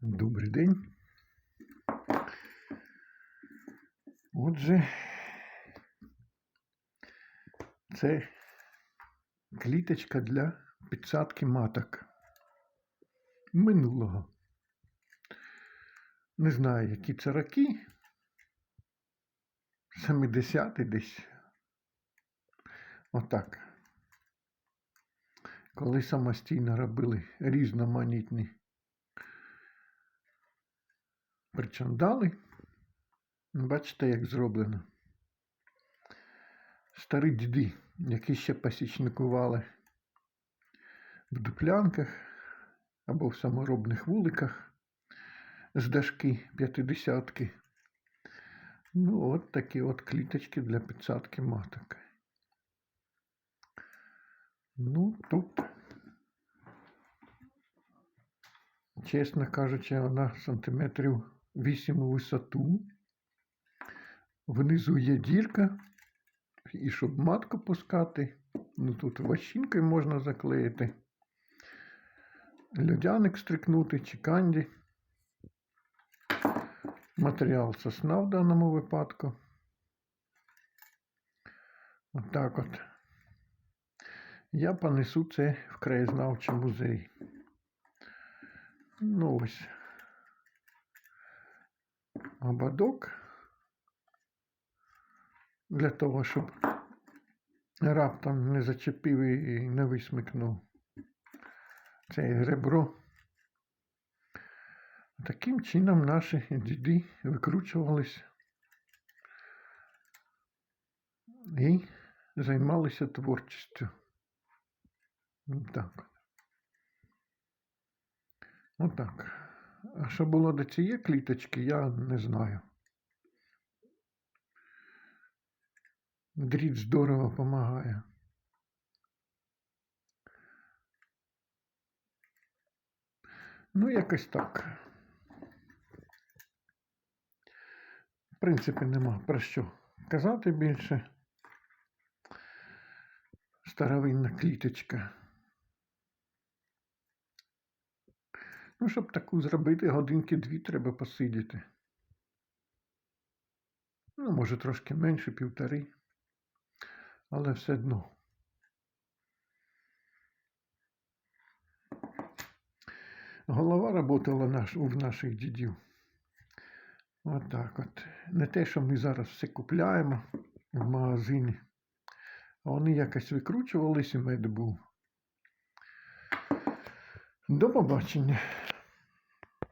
Добрий день. Отже, це кліточка для підсадки маток минулого. Не знаю, які це роки. 70 десь. Отак. Коли самостійно робили різноманітні причандали. Бачите, як зроблено. Старі діди, які ще пасічникували в дуплянках або в саморобних вуликах з дашки п'ятидесятки. Ну, от такі от кліточки для підсадки маток. Ну, тут, чесно кажучи, вона сантиметрів 8 у висоту. Внизу є дірка, і щоб матку пускати, ну тут ващинкою можна заклеїти, льодяник стрикнути чи канді. Матеріал сосна в даному випадку. Отак от. Я понесу це в краєзнавчий музей. Ну ось. Ободок. Для того, щоб раптом не зачепив і не висмикнув це ребро. Таким чином наші діди викручувались і займалися творчістю. Так. Отак. А що було до цієї кліточки, я не знаю. Дріт здорово допомагає. Ну, якось так. В принципі, нема про що казати більше. Старовинна кліточка. Ну, щоб таку зробити, годинки дві треба посидіти. Ну, може, трошки менше, півтори. Але все одно. Голова работала наш, у наших дідів. Отак от. Не те, що ми зараз все купляємо в магазині. А вони якось викручувались і мед був. До побачення.